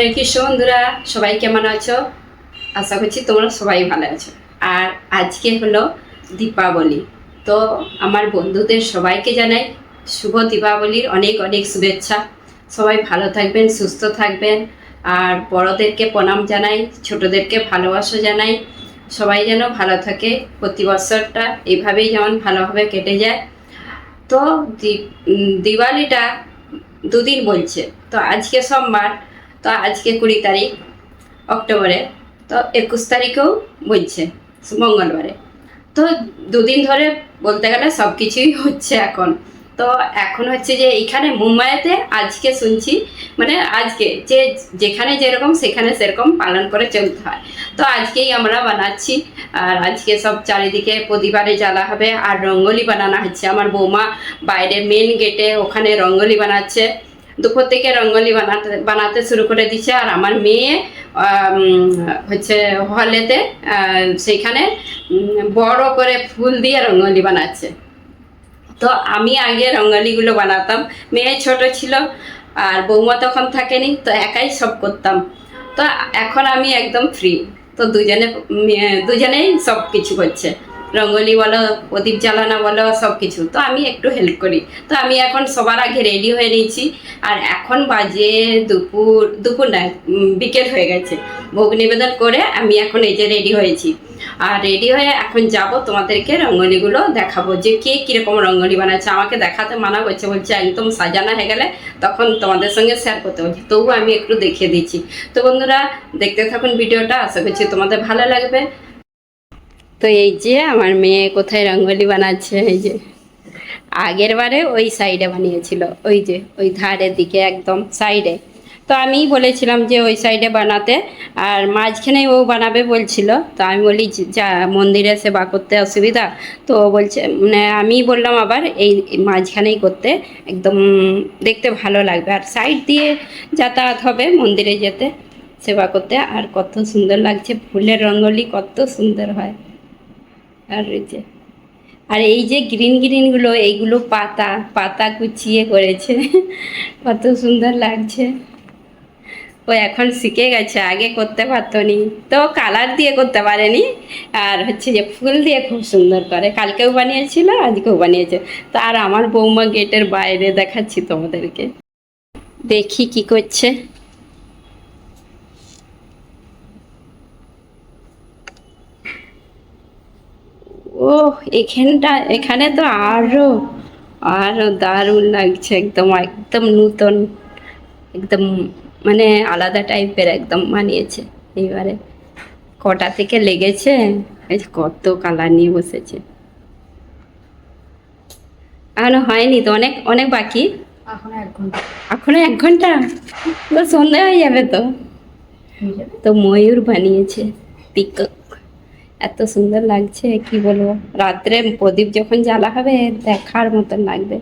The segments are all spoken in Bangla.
হরে কৃষ্ণ বন্ধুরা। সবাই কেমন আছো? আশা করছি তোমরা সবাই ভালো আছো। আর আজকে হলো দীপাবলি। তো আমার বন্ধুদের সবাইকে জানাই শুভ দীপাবলির অনেক অনেক শুভেচ্ছা। সবাই ভালো থাকবেন, সুস্থ থাকবেন। আর বড়দেরকে প্রণাম জানাই, ছোটদেরকে ভালোবাসা জানাই। সবাই যেন ভালো থাকে। প্রতি বছরটা এইভাবেই যেমন ভালোভাবে কেটে যায়। তো দিওয়ালিটা দুদিন বলছে। তো আজকে সোমবার তো আজকে কুড়ি তারিখ অক্টোবরে, তো একুশ তারিখেও বলছে মঙ্গলবারে। তো দুদিন ধরে বলতে গেলে সব কিছুই হচ্ছে এখন। তো এখন হচ্ছে যে এইখানে মুম্বাইতে আজকে শুনছি মানে আজকে যে যেখানে যেরকম সেখানে সেরকম পালন করে চলতে হয়। তো আজকেই আমরা বানাচ্ছি, আর আজকে সব চারিদিকে প্রতিবারে জ্বালা হবে, আর রঙ্গোলি বানানো হচ্ছে। আমার বৌমা বাইরে মেন গেটে ওখানে রঙ্গোলি বানাচ্ছে। দুপুর থেকে রঙ্গোলি বানাতে বানাতে শুরু করে দিচ্ছে আর আমার মেয়ে হচ্ছে হলেতে আহ, সেইখানে বড় করে ফুল দিয়ে রঙ্গোলি বানাচ্ছে। তো আমি আগে রঙ্গোলিগুলো বানাতাম। মেয়ে ছোট ছিল আর বৌমা তখন থাকেনি তো একাই সব করতাম। তো এখন আমি একদম ফ্রি তো দুজনে দুজনেই সব কিছু করছে। রঙ্গোলি বলো, প্রদীপ জ্বালানো বলো সব কিছু তো আমি একটু হেল্প করি। তো আমি এখন সবার আগে রেডি হয়ে নিয়েছি। আর এখন বাজে দুপুর দুপুর না বিকেল হয়ে গেছে। ভোগ নিবেদন করে আমি এখন এই যে রেডি হয়েছি। আর রেডি হয়ে এখন যাব তোমাদেরকে রঙ্গোলিগুলো দেখাবো। যে কে কীরকম রঙ্গোলি বানাচ্ছে, আমাকে দেখাতে মানা করছে, বলছে একদম সাজানো হয়ে গেলে তখন তোমাদের সঙ্গে শেয়ার করতে বলছি। তবু আমি একটু দেখিয়ে দিচ্ছি। তো বন্ধুরা, দেখতে থাকুন ভিডিওটা। আশা করছি তোমাদের ভালো লাগবে। তো এই যে আমার মেয়ে কোথায় রঙ্গোলি বানাচ্ছে এই যে। আগের বারে ওই সাইডে বানিয়েছিল ওই যে ওই ধারের দিকে একদম সাইডে তো আমিই বলেছিলাম যে ওই সাইডে বানাতে আর মাঝখানে ও বানাবে বলছিল। তো আমি বলি যে, মন্দিরে সেবা করতে অসুবিধা। তো বলছে মানে আমি বললাম আবার এই মাঝখানেই করতে একদম দেখতে ভালো লাগবে। আর সাইড দিয়ে যাতায়াত হবে মন্দিরে যেতে সেবা করতে। আর কত সুন্দর লাগছে ফুলের রঙ্গোলি কত সুন্দর হয়। আর যে, আর এই যে গ্রিন গ্রিনগুলো এইগুলো পাতা পাতা কুচিয়ে করেছে। কত সুন্দর লাগছে। ও এখন শিখে গেছে, আগে করতে পারতো নি তো কালার দিয়ে করতে পারেনি। আর হচ্ছে যে ফুল দিয়ে খুব সুন্দর করে। কালকেও বানিয়েছিল, আজকেও বানিয়েছে। তো আর আমার বৌমা গেটের বাইরে দেখাচ্ছি তোমাদেরকে। দেখি কি করছে। ও এখানটা এখানে তো আরও আরও দারুণ লাগছে একদম একদম নূতন একদম মানে আলাদা টাইপের একদম বানিয়েছে। এইবারে কটা থেকে লেগেছে? এই কত কালার নিয়ে বসেছে। এখনও হয়নি তো অনেক অনেক বাকি? এখন এক ঘণ্টা। এখনও এক ঘণ্টা? তো সন্ধ্যা হয়ে যাবে তো। তো ময়ূর বানিয়েছে পিকক। এত সুন্দর লাগছে, কি বলব? রাত্রে প্রদীপ যখন জ্বালা হবে, দেখার মতন লাগবে।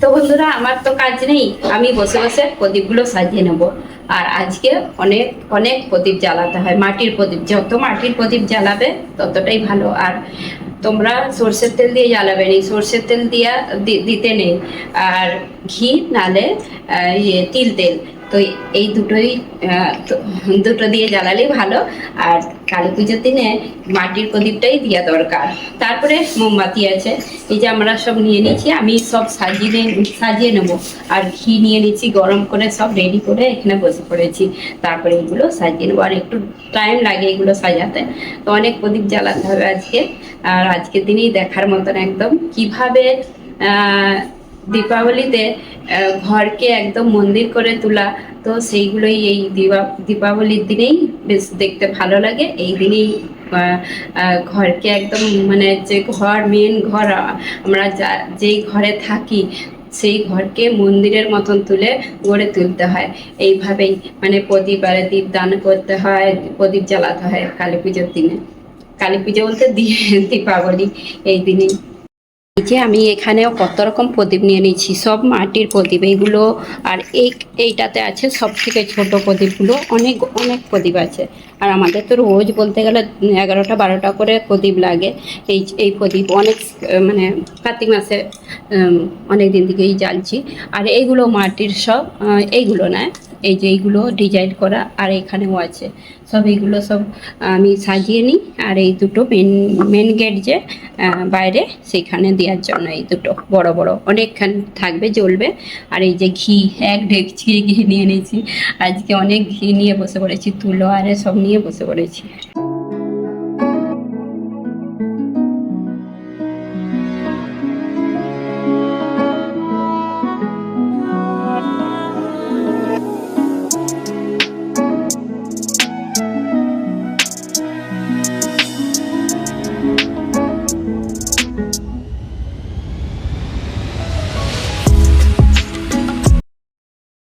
তো বন্ধুরা, আমার তো কাজ নেই, আমি বসে বসে প্রদীপগুলো সাজিয়ে নেব। আর আজকে অনেক অনেক প্রদীপ জ্বালাতে হয়। মাটির প্রদীপ, যত মাটির প্রদীপ জ্বালাবে, ততটাই ভালো। আর তোমরা সর্ষের তেল দিয়ে জ্বালাবে নি সর্ষের তেল দিয়া দিতে নেই। আর ঘি, নালে ইয়ে তিল তেল। তো এই দুটোই দুটো দিয়ে জ্বালালেই ভালো। আর কালী পুজোর দিনে মাটির প্রদীপটাই দেওয়া দরকার। তারপরে মোমবাতি আছে। এই যে আমরা সব নিয়ে নিয়েছি, আমি সব সাজিয়ে সাজিয়ে নেব। আর ঘি নিয়ে নিচ্ছি গরম করে সব রেডি করে এখানে বসে পড়েছি। তারপরে এগুলো সাজিয়ে নেব। আর একটু টাইম লাগে এগুলো সাজাতে। তো অনেক প্রদীপ জ্বালাতে হবে আজকে। আর আজকের দিনেই দেখার মতন একদম। কীভাবে দীপাবলিতে ঘরকে একদম মন্দির করে তোলা, তো সেইগুলোই এই দীপা, দীপাবলির দিনেই বেশ দেখতে ভালো লাগে। এই দিনেই ঘরকে একদম মানে যে ঘর মেন ঘর আমরা যা, যেই ঘরে থাকি, সেই ঘরকে মন্দিরের মতন তুলে গড়ে তুলতে হয়। এইভাবেই মানে প্রদীপ আর দীপ দান করতে হয়, প্রদীপ জ্বালাতে হয় কালী পুজোর দিনে। কালী পুজো বলতে দীপাবলি এই দিনেই। এই যে আমি এখানেও কত রকম প্রদীপ নিয়ে নিয়েছি, সব মাটির প্রদীপ এইগুলো আর এই, এইটাতে আছে সব থেকে ছোট প্রদীপগুলো, অনেক অনেক প্রদীপ আছে। আর আমাদের তো রোজ বলতে গেলে এগারোটা, বারোটা করে প্রদীপ লাগে। এই এই প্রদীপ অনেক মানে কার্তিক মাসে অনেক দিন থেকেই জ্বালছি। আর এইগুলো মাটির সব এইগুলো না এই যে এইগুলো ডিজাইন করা আর এখানেও আছে। সব এইগুলো সব আমি সাজিয়ে নিই আর এই দুটো মেন মেন গেট যে বাইরে সেখানে দেওয়ার জন্য এই দুটো। বড় বড়। অনেকখান থাকবে, জ্বলবে। আর এই যে ঘি, এক ঢেকছি ঘি নিয়ে নিয়েছি আজকে অনেক ঘি নিয়ে বসে পড়েছি, তুলো আরে সব নিয়ে বসে পড়েছি।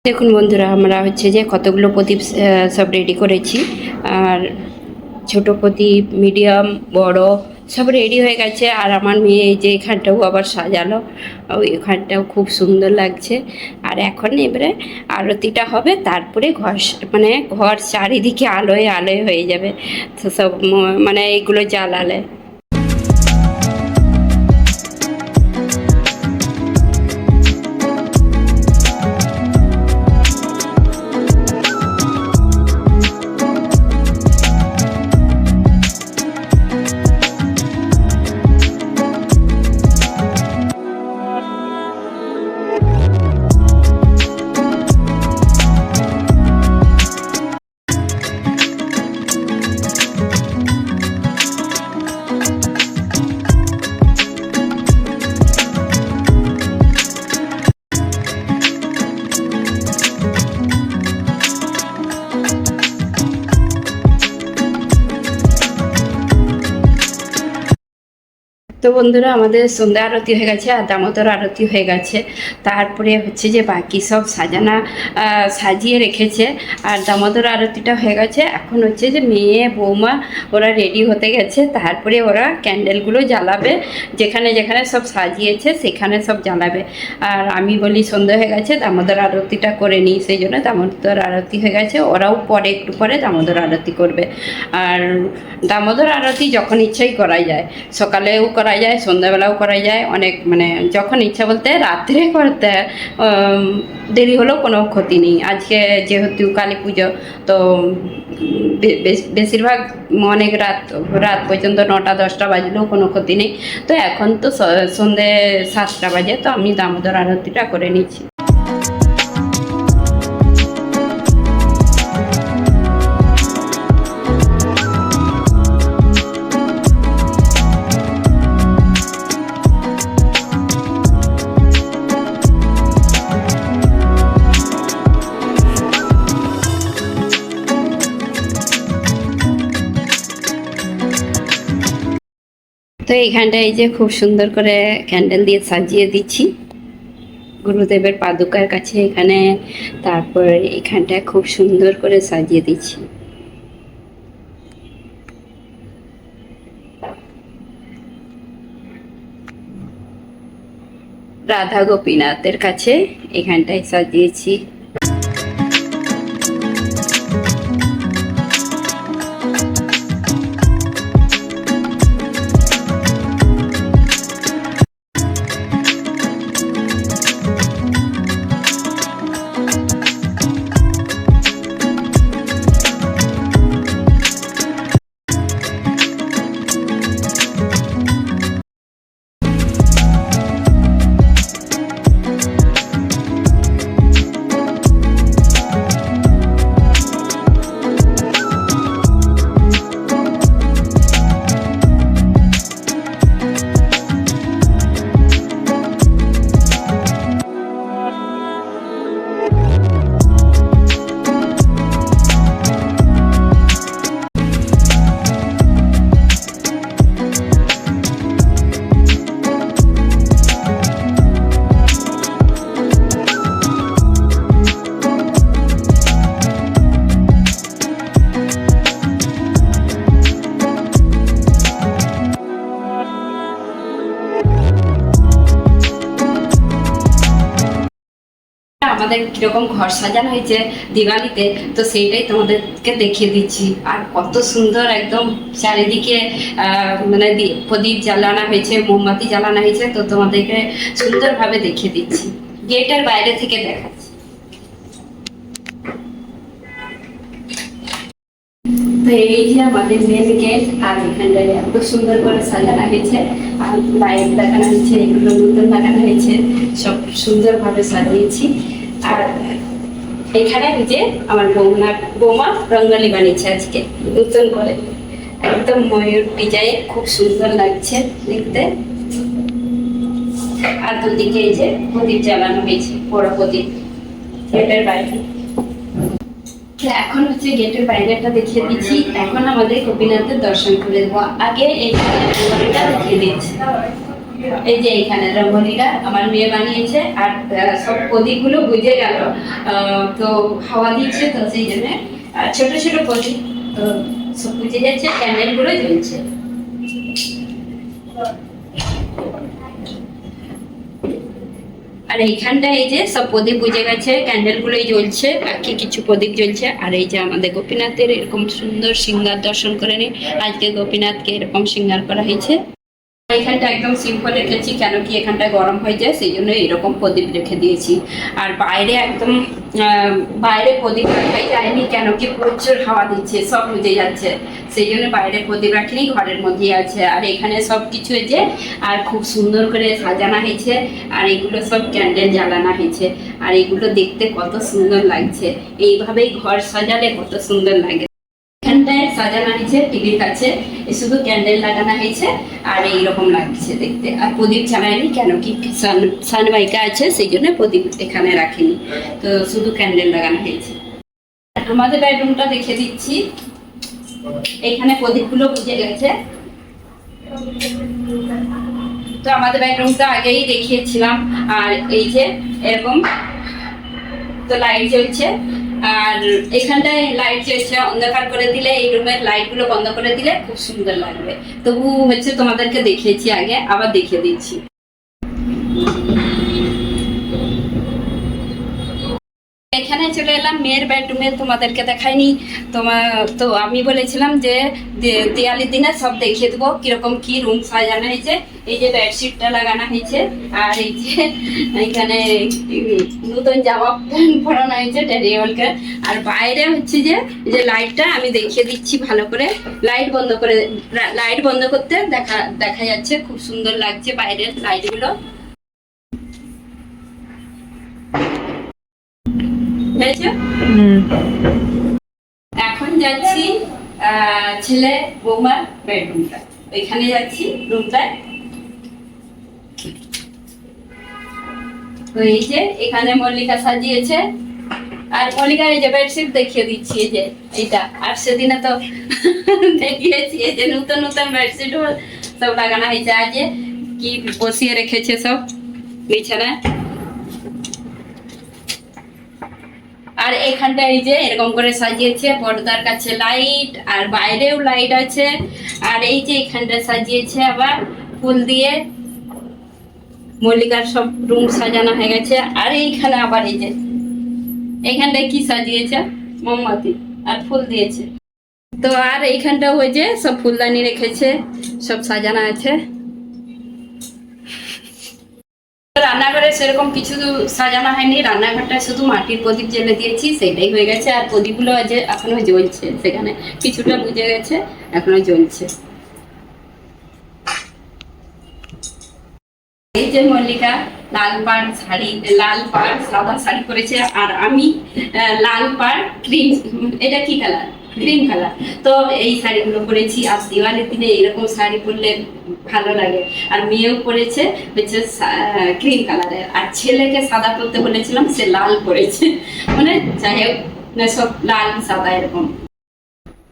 দেখুন বন্ধুরা, আমরা হচ্ছে যে কতগুলো প্রদীপ সব রেডি করেছি। আর ছোট প্রদীপ মিডিয়াম বড়, সব রেডি হয়ে গেছে। আর আমার মেয়ে এই যে এখানটাও আবার সাজালো। এখানটাও খুব সুন্দর লাগছে। আর এখন এবারে আরতিটা হবে, তারপরে ঘর মানে ঘর চারিদিকে আলোয় আলোয় হয়ে যাবে। সব মানে এইগুলো জ্বালালে। তো বন্ধুরা, আমাদের সন্ধ্যা আরতি হয়ে গেছে আর দামোদর আরতি হয়ে গেছে। তারপরে হচ্ছে যে বাকি সব সাজানা সাজিয়ে রেখেছে। আর দামোদর আরতিটা হয়ে গেছে। এখন হচ্ছে যে মেয়ে, বৌমা, ওরা রেডি হতে গেছে। তারপরে ওরা ক্যান্ডেলগুলো জ্বালাবে। যেখানে যেখানে সব সাজিয়েছে, সেখানে সব জ্বালাবে। আর আমি বলি, সন্ধ্যা হয়ে গেছে, দামোদর আরতিটা করে নিই। সেই জন্য দামোদর আরতি হয়ে গেছে। ওরাও পরে, একটু পরে দামোদর আরতি করবে। আর দামোদর আরতি যখন ইচ্ছাই করা যায়, সকালেও করা যায় সন্ধ্যাবেলাও করা যায়। অনেক মানে যখন ইচ্ছা বলতে রাত্রে করতে দেরি হলেও কোনো ক্ষতি নেই। আজকে যেহেতু কালী পুজো, তো বেশিরভাগ অনেক রাত রাত পর্যন্ত নটা, দশটা বাজলেও কোনো ক্ষতি নেই। তো এখন তো সন্ধে সাতটা বাজে, তো আমি দামোদর আরতিটা করে নিচ্ছি। এইখানটা এই যে খুব সুন্দর করে ক্যান্ডেল দিয়ে সাজিয়ে দিচ্ছি। গুরুদেবের পাদুকার কাছে এখানে, তারপর এখানটায় খুব সুন্দর করে সাজিয়ে দিচ্ছি। রাধা গোপীনাথের কাছে এখানটায় সাজিয়েছি। আমাদের কীরকম ঘর সাজানো হয়েছে দিওয়ালিতে, তো সেইটাই তোমাদেরকে দেখিয়ে দিচ্ছি। আর কত সুন্দর একদম চারিদিকে মানে প্রদীপ জ্বালানো হয়েছে, মোমবাতি জ্বালানো হয়েছে, তো তোমাদেরকে সুন্দরভাবে দেখিয়ে দিচ্ছি। গেটের বাইরে থেকে তো এই যে আমাদের মেন গেট আর এখানটায় এত সুন্দর করে সাজানো হয়েছে, আর লাইট লাগানো হয়েছে, এগুলো নতুন লাগানো হয়েছে, সব সুন্দরভাবে সাজিয়েছি। আর এখানে যে আমার বৌমা বৌমা রঙ্গালি বানিয়েছে আজকে, নতুন করে। একদম ময়ূর ডিজাইন খুব সুন্দর লাগছে দেখতে। আর দুদিকে এই যে প্রদীপ জ্বালানো হয়েছে, বড় প্রদীপ, গেটের বাইরে। এখন হচ্ছে গেটের বাইরেটা দেখিয়ে দিচ্ছি। এখন আমাদের গোপীনাথের দর্শন করে দেবো। আগে এই দেখিয়ে দিচ্ছি। এই যে এইখানে আমার মেয়ে বানিয়েছে আর সব বুঝে গেল। তো হাওয়া দিচ্ছে তো সেই জন্য। ছোট ছোট প্রদীপ সব বুঝে যাচ্ছে জ্বলছে। আর এইখানটা এই যে সব প্রদীপ বুঝে গেছে ক্যান্ডেল গুলোই জ্বলছে, বাকি কিছু প্রদীপ জ্বলছে। আর এই যে আমাদের গোপীনাথের এরকম সুন্দর সিঙ্গার দর্শন করে নি, আজকে গোপীনাথকে এরকম সিঙ্গার করা হয়েছে। এখানটা একদম সিম্পল রেখেছি, কেন কি এখানটা গরম হয়ে যায়, সেই জন্য এরকম প্রদীপ রেখে দিয়েছি। আর বাইরে একদম বাইরে প্রদীপ রাখাই যায়নি, কেন কি প্রচুর হাওয়া দিচ্ছে, সব বুঝে যাচ্ছে। সেই জন্য বাইরে প্রদীপ রাখিনি ঘরের মধ্যেই আছে। আর এখানে সব কিছু যে, আর খুব সুন্দর করে সাজানো হয়েছে, আর এগুলো সব ক্যান্ডেল জ্বালানো হয়েছে। আর এগুলো দেখতে কত সুন্দর লাগছে। এইভাবেই ঘর সাজালে কত সুন্দর লাগে। এখানটায় সাজানো হয়েছে, টিভির কাছে। শুধু ক্যান্ডেল লাগানো হয়েছে আর এইরকম লাগছে দেখতে। আর প্রদীপ চালায়নি কেন? কি সান সানবাইকা আছে, সেই জন্য প্রদীপ এখানে রাখিনি। তো শুধু ক্যান্ডেল লাগানো হয়েছে। আমাদের বেডরুমটা দেখে দিচ্ছি। এখানে প্রদীপগুলো বুঝে গেছে। তো আমাদের বেডরুমটা আগেই দেখিয়েছিলাম। আর এই যে, এরকম তো লাইট জ্বলছে। আর এখানটায় লাইট চেষ্টা অন্ধকার করে দিলে, এই রুমের লাইটগুলো বন্ধ করে দিলে খুব সুন্দর লাগবে। তবু হচ্ছে তোমাদেরকে দেখিয়েছি আগে, আবার দেখিয়ে দিচ্ছি। এখানে চলে এলাম, মেয়ের বেডরুমে তোমাদেরকে দেখাইনি। তোমার তো আমি বলেছিলাম যে দেয়ালির দিনে সব দেখিয়ে দেবো কীরকম কি রুম সাজানো হয়েছে। এই যে বেডশিটটা লাগানো হয়েছে, আর এই যে এখানে নতুন জামা প্যান্ট পরানো হয়েছে ড্যারিওলকে আর বাইরে হচ্ছে যে যে লাইটটা আমি দেখিয়ে দিচ্ছি ভালো করে। লাইট বন্ধ করে লাইট বন্ধ করতে দেখা দেখা যাচ্ছে, খুব সুন্দর লাগছে বাইরের লাইটগুলো বুঝেছ এখন যাচ্ছি ছেলে বৌমার বেডরুমটা ওইখানে যাচ্ছি রুমটায় তো এখানে মল্লিকা সাজিয়েছে। আর মল্লিকার এই যে বেডশিট দেখিয়ে দিচ্ছি যে, এইটা। আর সেদিনে তো দেখিয়েছি যে নতুন নতুন বেডশিট সব লাগানো হয়েছে। আজ কি বসিয়ে রেখেছে সব বিছানায়। আর এখানটা এই যে এরকম করে সাজিয়েছে, পর্দার কাছে লাইট আর বাইরেও লাইট আছে। আর এই যে এখানটা সাজিয়েছে আবার ফুল দিয়ে। মল্লিকার সব রুম সাজানো হয়ে গেছে। আর এইখানে আবার এই যে এইখানটায় কি সাজিয়েছে? মোমবাতি আর ফুল দিয়েছে। তো আর এইখানটা ওই যে সব ফুলদানি রেখেছে, সব সাজানো আছে। রান্নাঘরে সেরকম কিছু সাজানো হয়নি। রান্নাঘরটা শুধু মাটির প্রদীপ জ্বেলে দিয়েছি সেটাই হয়ে গেছে। আর প্রদীপগুলো যে এখনও জ্বলছে, সেখানে কিছুটা বুঝে গেছে, এখনও জ্বলছে। এই যে মল্লিকা, লাল পাড় শাড়ি, লাল পাড়, সাদা শাড়ি পরেছে। আর আমি লাল পাড় ক্রিম এটা কি কালার ক্রিম কালার তো এই শাড়িগুলো পরেছি, আর দিওয়ালির দিনে এরকম শাড়ি পরলে ভালো লাগে। আর মেয়েও পরেছে হচ্ছে ক্রিম কালারের আর ছেলেকে সাদা পরতে বলেছিলাম, সে লাল পরেছে। মানে যাই হোক সব লাল, সাদা এরকম।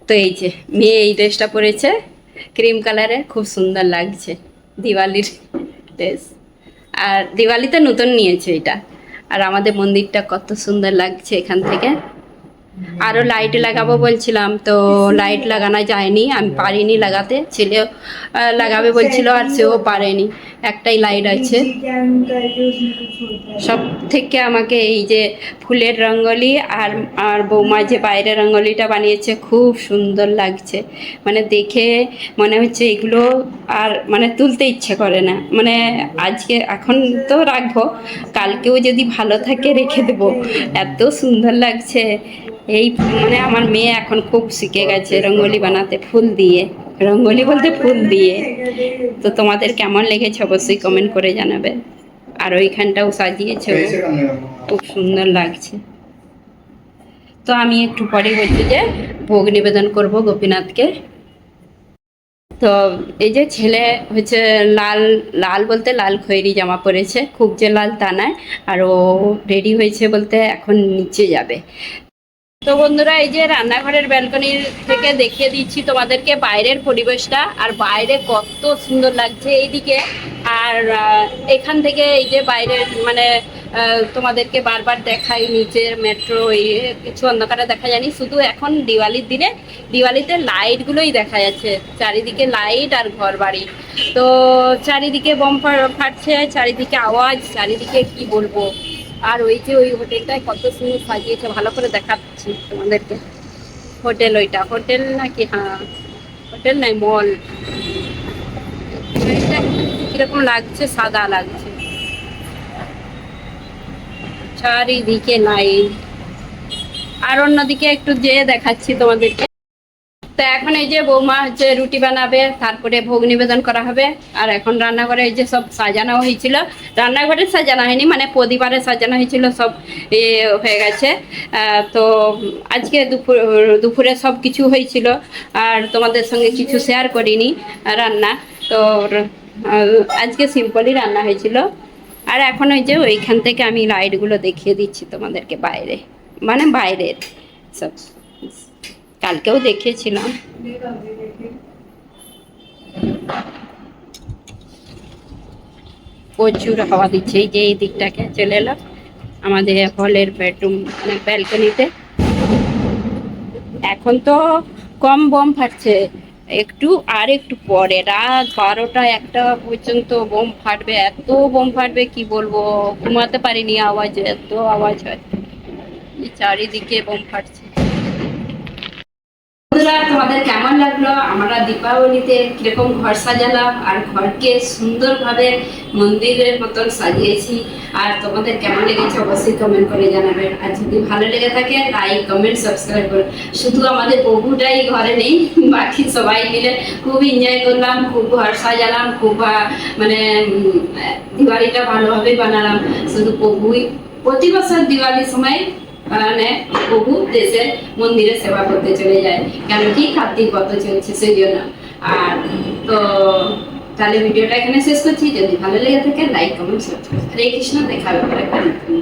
তো এই যে, মেয়ে এই ড্রেসটা পরেছে ক্রিম কালারের খুব সুন্দর লাগছে দিওয়ালির ড্রেস। আর দিওয়ালিতে নতুন নিয়েছে এটা। আর আমাদের মন্দিরটা কত সুন্দর লাগছে এখান থেকে। আরও লাইট লাগাবো বলছিলাম তো লাইট লাগানো যায়নি আমি পারিনি লাগাতে আহ, লাগাবে বলছিল আর সেও পারেনি একটাই লাইট আছে। সব থেকে আমাকে এই যে ফুলের রঙ্গলি আর আর বৌমা যে বাইরে রঙ্গলিটা বানিয়েছে খুব সুন্দর লাগছে। মানে দেখে মনে হচ্ছে এগুলো আর মানে তুলতে ইচ্ছে করে না। মানে আজকে এখন তো রাখব কালকেও যদি ভালো থাকে রেখে দেবো। এত সুন্দর লাগছে। এই মানে আমার মেয়ে এখন খুব শিখে গেছে রঙ্গোলি বানাতে ফুল দিয়ে। রঙ্গোলি বলতে ফুল দিয়ে। তো তোমাদের কেমন লেগেছে অবশ্যই কমেন্ট করে জানাবে। আর ওইখানটাও সাজিয়েছে। খুব সুন্দর লাগছে। তো আমি একটু পরে হচ্ছে যে ভোগ নিবেদন করব গোপীনাথকে। তো এই যে ছেলে হচ্ছে লাল লাল বলতে লাল খয়েরি জামা পরেছে। খুব যে লাল তা নয়। আর ও রেডি হয়েছে বলতে এখন নিচে যাবে। তো বন্ধুরা, এই যে রান্নাঘরের ব্যালকনির থেকে দেখিয়ে দিচ্ছি তোমাদেরকে বাইরের পরিবেশটা আর বাইরে কত সুন্দর লাগছে এইদিকে। আর এখান থেকে এই যে বাইরের মানে তোমাদেরকে বারবার দেখাই নিচের মেট্রো এই কিছু অন্ধকারে দেখা যায়নি। শুধু এখন দিওয়ালির দিনে, দিওয়ালিতে লাইটগুলোই দেখা যাচ্ছে। চারিদিকে লাইট আর ঘর বাড়ি তো চারিদিকে বম ফাটছে, চারিদিকে আওয়াজ, চারিদিকে কি বলব? আর ওই যে ওই হোটেলটায় কত সুন্দর সাজিয়েছে, ভালো করে দেখাচ্ছি তোমাদেরকে। হোটেল ওইটা, হোটেল নাকি? হ্যাঁ হোটেল নাই মল। কীরকম লাগছে? সাদা লাগছে। চারিদিকে লাইট। আর অন্যদিকে একটু যেয়ে দেখাচ্ছি তোমাদেরকে। তো এখন এই যে বৌমা হচ্ছে রুটি বানাবে, তারপরে ভোগ নিবেদন করা হবে। আর এখন রান্নাঘরে এই যে সব সাজানো হয়েছিল, রান্নাঘরে সাজানো হয়নি মানে পরিবারে সাজানো হয়েছিল, সব হয়ে গেছে। তো আজকে দুপুর, দুপুরে সব কিছু হয়েছিল, আর তোমাদের সঙ্গে কিছু শেয়ার করিনি রান্না। তো আজকে সিম্পলই রান্না হয়েছিল। আর এখন ওই যে ওইখান থেকে আমি লাইটগুলো দেখিয়ে দিচ্ছি তোমাদেরকে বাইরে মানে বাইরের সব। কালকেও দেখিয়েছিলাম প্রচুর হাওয়া দিচ্ছে। এই যে এই দিকটাকে চলে এলো আমাদের হলের বেডরুম মানে ব্যালকনিতে। এখন তো কম বোম ফাটছে। একটু আর একটু পরে, রাত বারোটা একটা পর্যন্ত বোম ফাটবে। এত বোম ফাটবে, কি বলব? ঘুমাতে পারিনি আওয়াজ, এত আওয়াজ হয়। চারিদিকে বোম ফাটছে। বন্ধুরা, তোমাদের কেমন লাগল? আমরা দীপাবলিতে কীরকম ঘর সাজালাম আর ঘরকে সুন্দরভাবে মন্দিরের মতন সাজিয়েছি। আর তোমাদের কেমন লেগেছে অবশ্যই কমেন্ট করে জানাবেন আর যদি ভালো লেগে থাকে লাইক কমেন্ট সাবস্ক্রাইব করুন শুধু আমাদের বহুটাই ঘরে নেই, বাকি সবাই মিলে খুব এনজয় করলাম, খুব ঘর সাজালাম, খুব মানে দিওয়ালিটা ভালোভাবে বানালাম। শুধু প্রভুই প্রতি বছর দিওয়ালির সময় মানে বহু দেশে মন্দিরে সেবা করতে চলে যায়। কেন কি কার্তিক কত চলছে সেই জন্য আর তো তাহলে ভিডিওটা এখানে শেষ করছি। যদি ভালো লেগে থাকে like comment subscribe Hare Krishna, দেখা নতুন